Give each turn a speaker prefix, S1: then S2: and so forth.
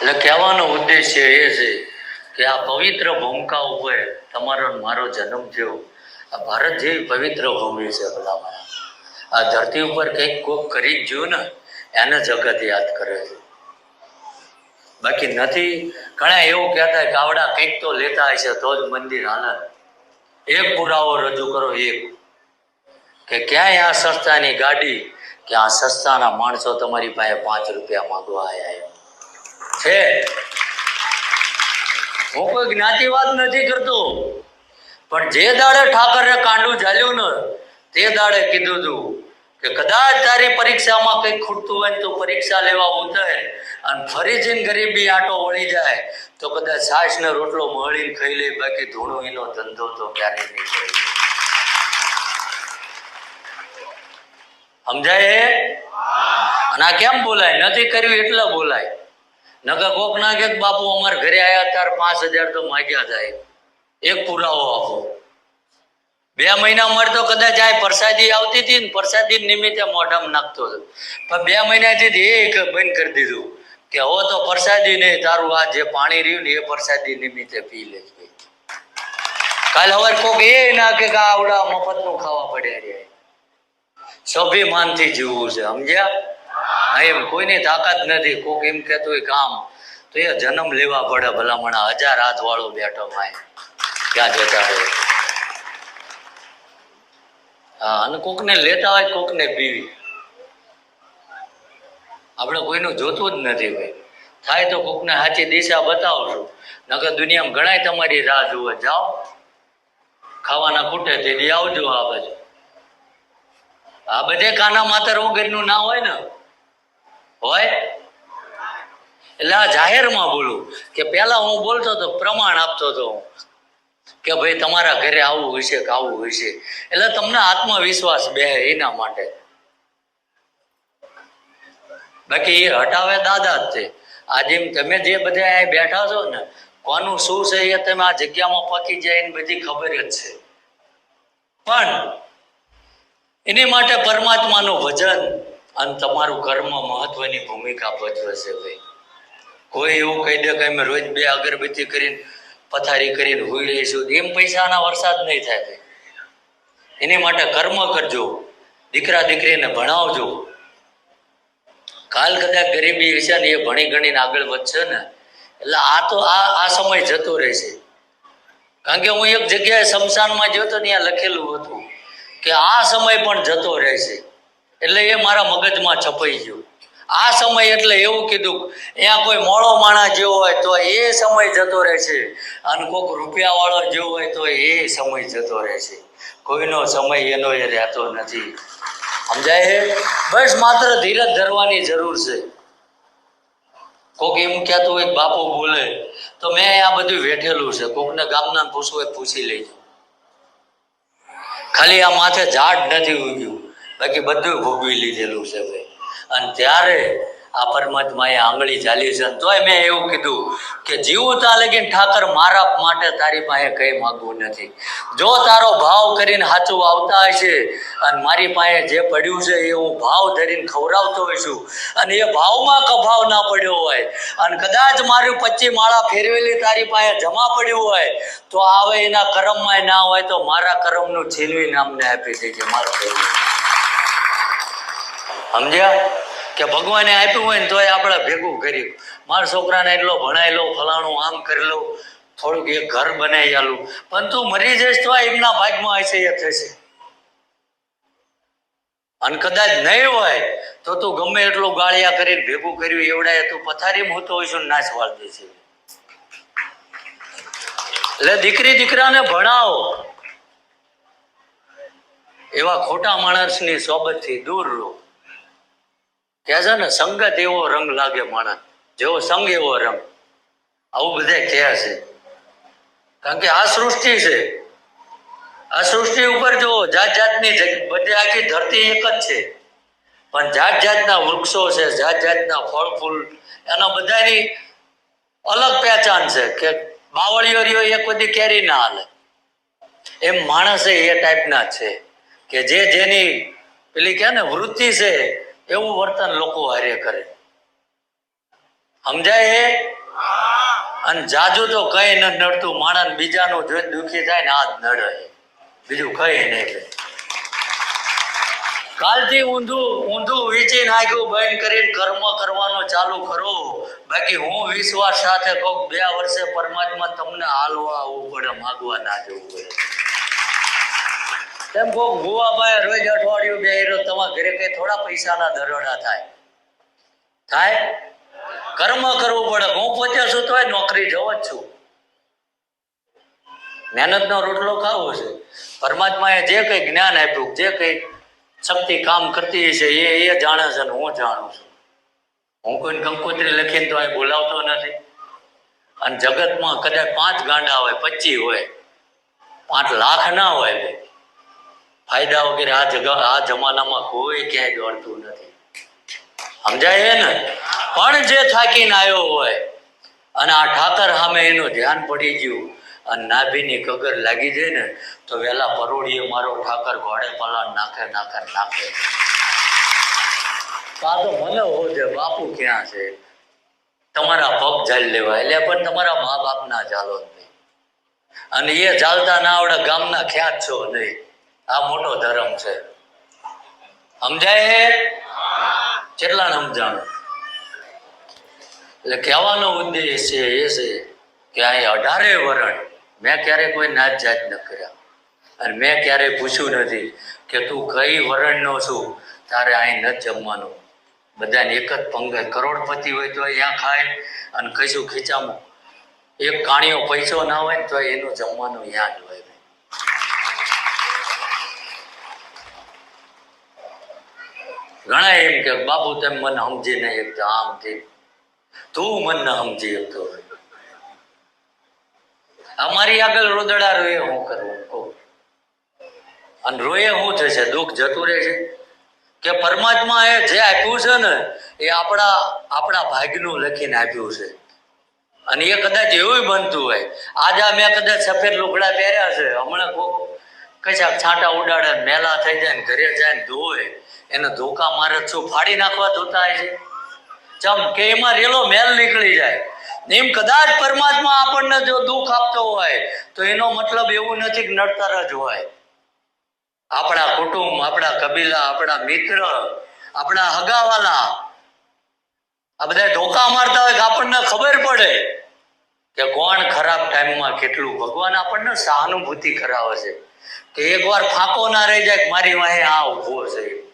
S1: એટલે કહેવાનો ઉદ્દેશ્ય એ છે કે આ પવિત્ર ભૂમિકા ઉપર તમારો મારો જન્મ થયો. આ ભારત જેવી પવિત્ર ભૂમિ છે ભલામણ. આ ધરતી ઉપર કંઈક કોક કરી જ જોયું ને, એને જગત યાદ કરે છે. બાકી નથી, ઘણા એવું કહેતા કાવડા કંઈક તો લેતા હશે તો જ મંદિર હાલે. એક પુરાવો રજૂ કરો, એક. કે ક્યાંય આ સંસ્થાની ગાડી, કે આ સસ્તાના માણસો તમારી પાસે પાંચ રૂપિયા માંગવા આવ્યા. છે. હું કોઈ જ્ઞાતિવાદ નથી કરતો. પણ જે દાડે ઠાકરે કાંડું ઝાલ્યું ને, તે દાડે કીધું હતું કે કદાચ તારી પરીક્ષામાં કંઈક ખૂટતું હોય તો પરીક્ષા લેવા ઉતરે અને ફરી જઈને ગરીબી આટો વળી જાય, તો કદાચ સાસને રોટલો મળીને ખાઈ લે, બાકી ધૂણો એનો ધંધો તો ક્યારેય નહીં કરી. સમજાય? અને આ કેમ બોલાય? નથી કર્યું એટલે બોલાય. નકર કોક ના કે બાપુ અમાર ઘરે આયા ત્યારે પાંચ હજાર તો માગ્યા જાય એક પુરાવો આપો. બે મહિના મળે તો કદાચ આ પ્રસાદી આવતી હતી ને પ્રસાદી નિમિત્તે મોઢામાં નાખતો હતો. પણ બે મહિનાથી એક બંધ કરી દીધું કે હવે તો પ્રસાદી નહીં, તારું આ જે પાણી રહ્યું ને એ પ્રસાદી નિમિત્તે પી લે કાલ હવે કોક એ ના કે આવડા મફતનું ખાવા પડ્યા રહ્યા સ્વાભિમાનથી જીવવું છે, સમજ્યા? એમ કોઈની તાકાત નથી. કોક એમ કહેતું હોય કામ તો એ જન્મ લેવા પડે ભલામણા. હજાર હાથ વાળો બેઠો ભાઈ. ક્યાં જતા હોય? હા, અને કોકને લેતા હોય, કોકને પીવી. આપણે કોઈનું જોતું જ નથી ભાઈ. થાય તો કોકને સાચી દિશા બતાવશું. નકર દુનિયામાં ઘણાય તમારી રાહ જુઓ જાઓ, ખાવાના ખૂટે તેથી આવજો આ બાજુ આ બધે કાના માતર વગરનું ના હોય ને? હોય? એટલે આ જાહેરમાં બોલું કે પેલા હું બોલતો હતો પ્રમાણ આપતો હતો હું કે ભાઈ તમારા ઘરે આવું હશે કે આવું હશે. એટલે તમને આત્મવિશ્વાસ બે એના માટે. બાકી એ હટાવે દાદા જ છે. આજે તમે જે બધા અહીં બેઠા છો ને, કોનું શું છે એ તમે આ જગ્યામાં પકી જાય એની બધી ખબર જ છે. પણ એની માટે પરમાત્માનું ભજન અને તમારું કર્મ મહત્વની ભૂમિકા ભજવે છે ભાઈ. કોઈ એવું કહી દે કે અમે રોજ બે અગરબત્તી કરીને પથારી કરીને હોઈ રહીશું એમ પૈસાના વરસાદ નહીં થાય એની માટે કર્મ કરજો. દીકરા દીકરીને ભણાવજો. કાલ કદાચ ગરીબી હશે ને એ ભણી ગણીને આગળ વધશે ને, એટલે આ તો આ આ સમય જતો રહેશે. કારણ કે હું એક જગ્યાએ શમશાનમાં ગયો તો ત્યાં લખેલું હતું કે આ સમય પણ જતો રહેશે. એટલે એ મારા મગજમાં છપાઈ ગયું. આ સમય એટલે એવું કીધું, અહીંયા કોઈ મોળો માણસ જેવો હોય તો એ સમય જતો રહે છે. અને કોઈક રૂપિયાવાળો જેવો હોય તો એ સમય જતો રહે છે. કોઈનો સમય એનો એ રહેતો નથી. સમજાય છે? બસ માત્ર ધીરજ ધરવાની જરૂર છે. કોક એમ કહેતું હોય બાપુ બોલે, તો મેં આ બધું વેઠેલું છે. કોકને ગામના પૂછવું હોય પૂછી લેજો. ખાલી આ માથે ઝાડ નથી ઉગ્યું. બાકી બધું ભોગવી લીધેલું છે ભાઈ. અને ત્યારે આ પરમાત્માએ આંગળી ચાલી છે. તોય મેં એવું કીધું કે જીવું તા લગીન ઠાકર મારા માટે તારી પાસે કઈ માંગવું નથી. જો તારો ભાવ કરીને સાચું આવતા હશે અને મારી પાસે જે પડ્યું છે એ હું ભાવ ધરીને ખવડાવતો હોઈશું અને એ ભાવમાં કભાવ ના પડ્યો હોય અને કદાચ મારું પચી માળા ફેરવેલી તારી પાસે જમા પડ્યું હોય તો આવે એના કરમમાં ના હોય તો મારા કરમનું છીનવી નામને આપી દેજે, મારો. સમજ્યા? કે ભગવાને આપ્યું હોય ને તોય આપણે ભેગું કર્યું. મારા છોકરાને એટલો ભણાઈ લો ફલાણું આમ કરી લો થોડુંક એક ઘર બનાવી આલું. પણ તું મરી જઈશ તો એમના ભાગમાં હશે, એ થશે. અને કદાચ નહીં હોય, તો તું ગમે એટલું ગાળિયા કરીને ભેગું કર્યું એવડાય તું પથારી હોતો હોઈશું ને નાશ વાળ દેશે એટલે દીકરી દીકરાને ભણાવો. એવા ખોટા માણસની સોબતથી દૂર રહો. કહે છે ને, સંગત એવો રંગ લાગે માણસ. જેવો સંગ એવો રંગ. આવું બધા કહે છે. કારણ કે આ સૃષ્ટિ છે. આ સૃષ્ટિ ઉપર જો જાત જાતની બધી આખી ધરતી એક જ છે. પણ જાત જાતના વૃક્ષો છે જાત જાતના ફળ, ફૂલ, એના બધાની અલગ પહેચાન છે કે બાવળીઓ રહ્યો એક બધી કેરી ના હાલે. એમ માણસ એ ટાઈપના છે કે જે જેની પેલી કે ને, વૃત્તિ છે એવું વર્તન લોકો હારે કરે. સમજાય હે અને જાજુ તો કઈ ન નડતું, માણસ બીજાનું જોઈ દુખી થાય ને આ જ નડે. બીજું કઈ નહીં કાલથી ઊંધું ઊંધું વીચી નાખ્યું બંધ કરીને કર્મ કરવાનું ચાલુ કરો. બાકી હું વિશ્વાસ સાથે કહું, બે વર્ષે પરમાત્મા તમને હાલવા આવવું માગવા ના જવું પડે. તેમ કહું ગોવાભાઈ રોજ અઠવાડિયું બે રોજ તમારા ઘરે કઈ થોડા પૈસાના દરોડા થાય. થાય? કર્મ કરવું પડે. હું પોતે છું તોય નોકરી જવો જ છું. મહેનતનો રોટલો ખાવો છે. પરમાત્માએ જે કંઈ જ્ઞાન આપ્યું, જે કંઈ શક્તિ કામ કરતી છે એ એ જાણે છે ને હું જાણું છું. હું કોઈ કંકોત્રી લખીને તો અહીં બોલાવતો નથી. અને જગતમાં કદાચ પાંચ ગાંડા હોય, પચી હોય, પાંચ લાખ ના હોય. ફાયદા વગેરે આ જગ, આ જમાનામાં કોઈ ક્યાંય દોડતું નથી. સમજાય હે ને? પણ જે થાકીને આવ્યો હોય, અને આ ઠાકર સામે એનું ધ્યાન પડી ગયું, અને નાભીની કગર લાગી જાય ને, તો વેલા પરોડીએ મારો ઠાકર ઘોડે પલાણ નાખે નાખે નાખે. આ તો મને હોજે બાપુ ક્યાં છે? તમારા પગ ઝાલી લેવા. એટલે પણ તમારા મા બાપના ઝાલો નહીં. અને એ ઝાલતા ના આવડે ગામના ખ્યાત છો નહીં. આ મોટો ધર્મ છે. સમજાય કેટલા સમજાણું? એટલે કહેવાનો ઉદ્દેશ છે એ છે કે અહીં અઢારે વરણ. મેં ક્યારે કોઈ નાત જાત ન કર્યા. અને મેં ક્યારેય પૂછ્યું નથી કે તું કઈ વરણનો છું? તારે અહીં ન જમવાનું. બધાને એક જ પંગત કરોડપતિ હોય તો અહીંયા ખાય અને કશું ખીચામાં. એક કાણીઓ પૈસો ના હોય ને તો એનું જમવાનું અહીંયા જ હોય. ઘણા એમ કે, બાપુ, તેમ મને સમજી નહીં શકતો, આમ થી તું મને સમજી શકતો અમારી આગળ રોદડા રોએ હું કરવું કહું. અને રોએ શું થશે, દુઃખ જતું રહે છે કે પરમાત્મા એ જે આપ્યું છે ને, એ આપણા આપણા ભાગ્યનું લખીને આપ્યું છે. અને એ કદાચ એવું બનતું હોય. આજે મેં કદાચ સફેદ લુગડા પહેર્યા છે, હમણાં કોક કશાક છાંટા ઉડાડે, મેલા થઈ જાય ને ઘરે જાય ને ધોવે. એને ધોકા મારે શું ફાડી નાખવા ધોતા છે. ચમ કે એમાં રેલો મેલ નીકળી જાય. એમ કદાચ પરમાત્મા આપણને જો દુઃખ આપતો હોય, તો એનો મતલબ એવું નથી કે નડતર જ હોય. આપણા કુટુંબ, આપણા કબીલા, આપણા મિત્ર, આપણા હગાવાલા, આ બધા ધોકા મારતા હોય કે આપણને ખબર પડે કે કોણ ખરાબ ટાઈમમાં કેટલું ભગવાન આપણને સહાનુભૂતિ કરાવે છે. કે એકવાર ફાંકો ના રહી જાય મારી વાહે આ ઊભો છે.